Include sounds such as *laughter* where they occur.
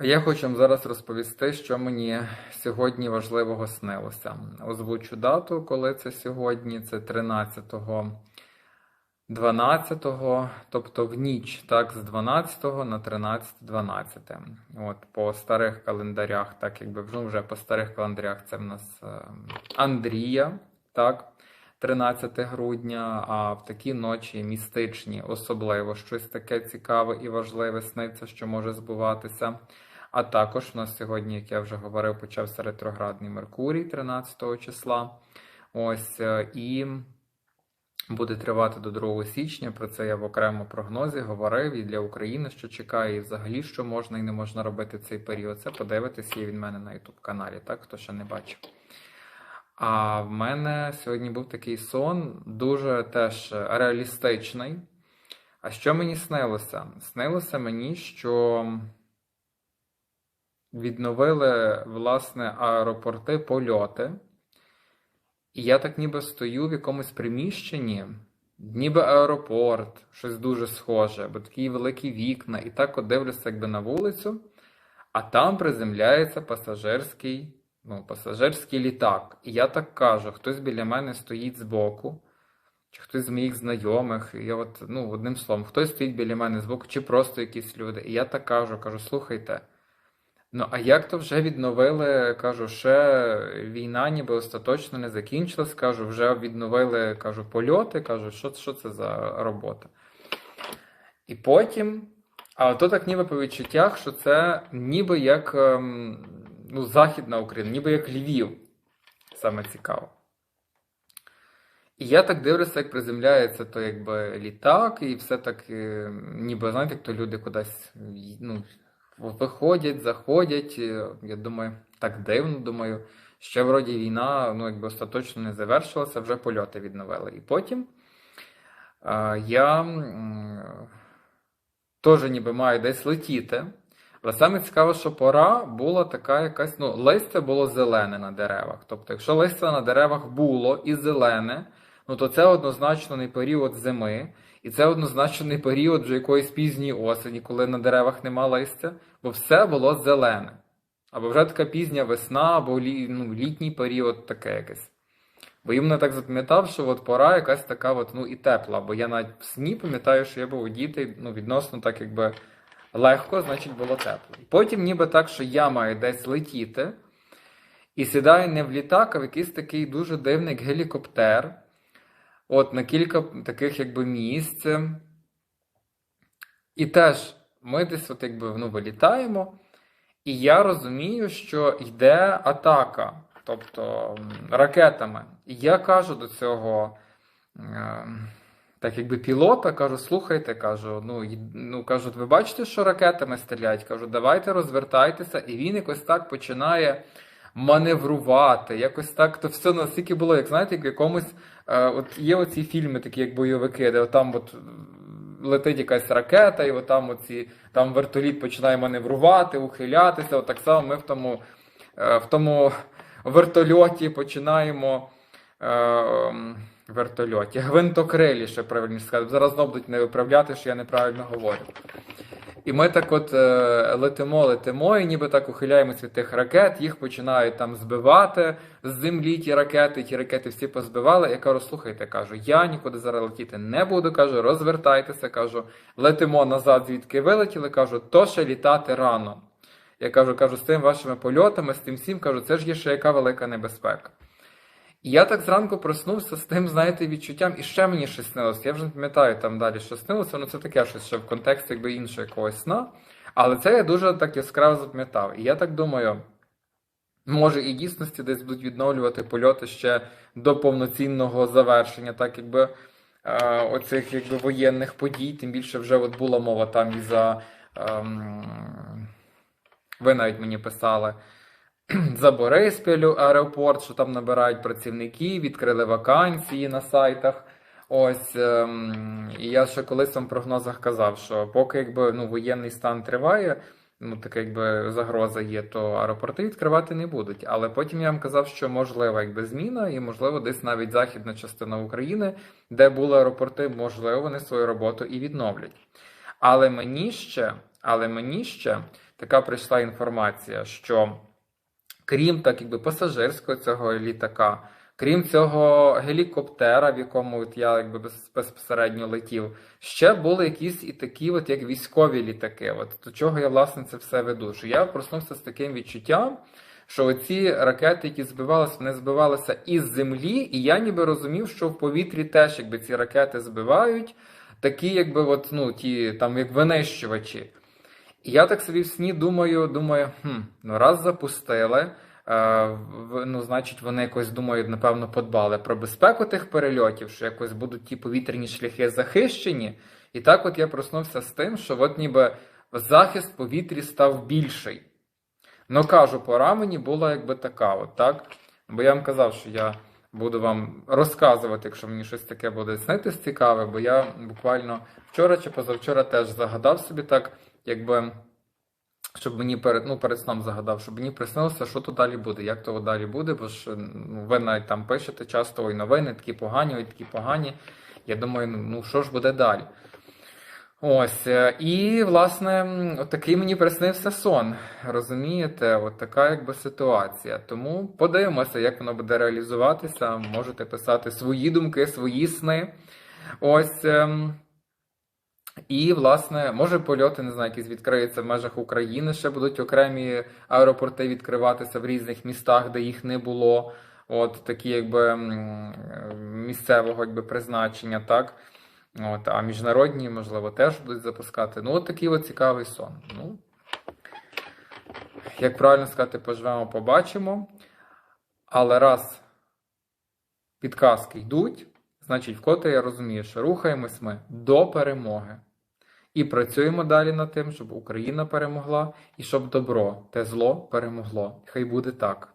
Я хочу вам зараз розповісти, що мені сьогодні важливого снилося. Озвучу дату, коли це сьогодні. Це 13-го 12-го, тобто в ніч, так, з 12 на 13-12. От по старих календарях, так якби ну, вже по старих календарях це в нас е, Андрія, так, 13 грудня, а в такі ночі містичні, особливо щось таке цікаве і важливе сниться, що може збуватися. А також у нас сьогодні, як я вже говорив, почався ретроградний Меркурій 13 числа. Ось е, і буде тривати до 2 січня. Про це я в окремому прогнозі говорив і для України, що чекає, і взагалі що можна і не можна робити цей період. Це подивитись, є він в мене на YouTube каналі, так хто ще не бачив. А в мене сьогодні був такий сон, дуже теж реалістичний. А що мені снилося? Снилося мені, що відновили власне аеропорти польоти. І я так ніби стою в якомусь приміщенні, ніби аеропорт, щось дуже схоже, бо такі великі вікна, і так от дивлюся якби на вулицю, а там приземляється пасажирський, ну, пасажирський літак. І я так кажу: хтось біля мене стоїть збоку, чи хтось з моїх знайомих, і я от, ну, одним словом, хтось стоїть біля мене збоку, чи просто якісь люди. І я так кажу, кажу, слухайте. Ну, а як то вже відновили, кажу, ще війна ніби остаточно не закінчилась, кажу, вже відновили кажу, польоти, кажу, що що це за робота. І потім, а то так ніби по відчуттях, що це ніби як ем, ну, Західна Україна, ніби як Львів. Саме цікаво. І я так дивлюся, як приземляється то якби літак, і все так, е, ніби, знаєте, як то люди кудись ну, виходять, заходять. е, Я думаю, так дивно, думаю, ще вроді війна ну, якби остаточно не завершилася, вже польоти відновили. І потім е, я м, теж ніби маю десь летіти. Але саме цікаво, що пора була така якась, ну, листя було зелене на деревах. Тобто, якщо листя на деревах було і зелене, ну то це однозначно не період зими, і це однозначно не період вже якоїсь пізньої осені, коли на деревах нема листя, бо все було зелене. Або вже така пізня весна, або лі, ну, літній період таке якесь. Бо я мене так запам'ятав, що от пора якась така от, ну, і тепла. Бо я навіть в сні пам'ятаю, що я був одітий ну, відносно так, якби легко, значить було тепло. Потім ніби так, що я маю десь летіти, і сідаю не в літак, а в якийсь такий дуже дивний гелікоптер. От на кілька таких якби місць. І теж ми десь от якби ну, вилітаємо, і я розумію, що йде атака, тобто ракетами. І я кажу до цього. Так, якби пілота, кажу, слухайте, кажу, ну, ну кажуть, ви бачите, що ракетами стріляють? Кажу, давайте розвертайтеся, і він якось так починає маневрувати, якось так, то все настільки було, як знаєте, як в якомусь, е, от є оці фільми, такі як бойовики, де там от летить якась ракета, і там оці, там вертоліт починає маневрувати, ухилятися. От так само ми в тому, е, в тому вертольоті починаємо. е, Вертольоті, гвинтокрилі, ще правильніше сказати. Зараз знову будуть не виправляти, що я неправильно говорю. І ми так от е, летимо, летимо, і ніби так ухиляємося від тих ракет, їх починають там збивати з землі ті ракети, ті ракети всі позбивали. Я кажу, слухайте, кажу, я нікуди зараз летіти не буду. Кажу, розвертайтеся, кажу, летимо назад, звідки вилетіли. Кажу, то ще літати рано. Я кажу, кажу, з тим вашими польотами, з тим всім, кажу, це ж є ще яка велика небезпека. І я так зранку проснувся з тим, знаєте, відчуттям, і ще мені щось снилося. Я вже не пам'ятаю там далі, що снилося, ну це таке щось ще в контексті якби іншого якогось сна. Але це я дуже так яскраво запам'ятав. І я так думаю, може і дійсності десь будуть відновлювати польоти ще до повноцінного завершення, так якби е, оцих якби воєнних подій, тим більше вже от була мова там і за. ем, ви навіть мені писали *clears throat* за Бориспілю аеропорт, що там набирають працівників, відкрили вакансії на сайтах. Ось ем, і я ще колись вам в прогнозах казав, що поки якби ну воєнний стан триває, ну така якби загроза є, то аеропорти відкривати не будуть. Але потім я вам казав, що можлива якби зміна, і можливо десь навіть західна частина України, де були аеропорти, можливо, вони свою роботу і відновлять. Але мені ще Але мені ще така прийшла інформація, що крім так, якби пасажирського цього літака, крім цього гелікоптера, в якому от я якби безпосередньо летів, ще були якісь і такі, от як військові літаки. От до чого я власне це все веду. Що я проснувся з таким відчуттям. Що оці ракети, які збивалися, вони збивалися із землі, і я ніби розумів, що в повітрі теж якби ці ракети збивають, такі, якби от, ну, ті там як винищувачі. І я так собі в сні думаю, думаю, хм, ну раз запустили, е, ну, значить, вони якось думаю, напевно, подбали про безпеку тих перельотів, що якось будуть ті повітряні шляхи захищені. І так от я проснувся з тим, що от ніби захист повітрі став більший. Ну кажу, пора мені була якби така, от так. Бо я вам казав, що я буду вам розказувати, якщо мені щось таке буде снитись цікаве, бо я буквально вчора чи позавчора теж загадав собі так, якби. Щоб мені перед, ну, перед сном загадав, щоб мені приснилося, що то далі буде, як то далі буде, бо ж ну, ви навіть там пишете часто ой, новини, такі погані, ой, такі погані. Я думаю, ну, ну що ж буде далі? Ось, е, і, власне, такий мені приснився сон. Розумієте, от така якби ситуація. Тому подивимося, як воно буде реалізуватися. Можете писати свої думки, свої сни. Ось. І, власне, може польоти, не знаю, якісь відкриються в межах України, ще будуть окремі аеропорти відкриватися в різних містах, де їх не було. От такі, якби місцевого якби, призначення, так. От, а міжнародні, можливо, теж будуть запускати. Ну, от такий от цікавий сон. Ну, як правильно сказати, поживемо, побачимо. Але раз підказки йдуть, значить, вкотре я розумію, що рухаємось ми до перемоги. І працюємо далі над тим, щоб Україна перемогла і щоб добро, те зло перемогло. Хай буде так.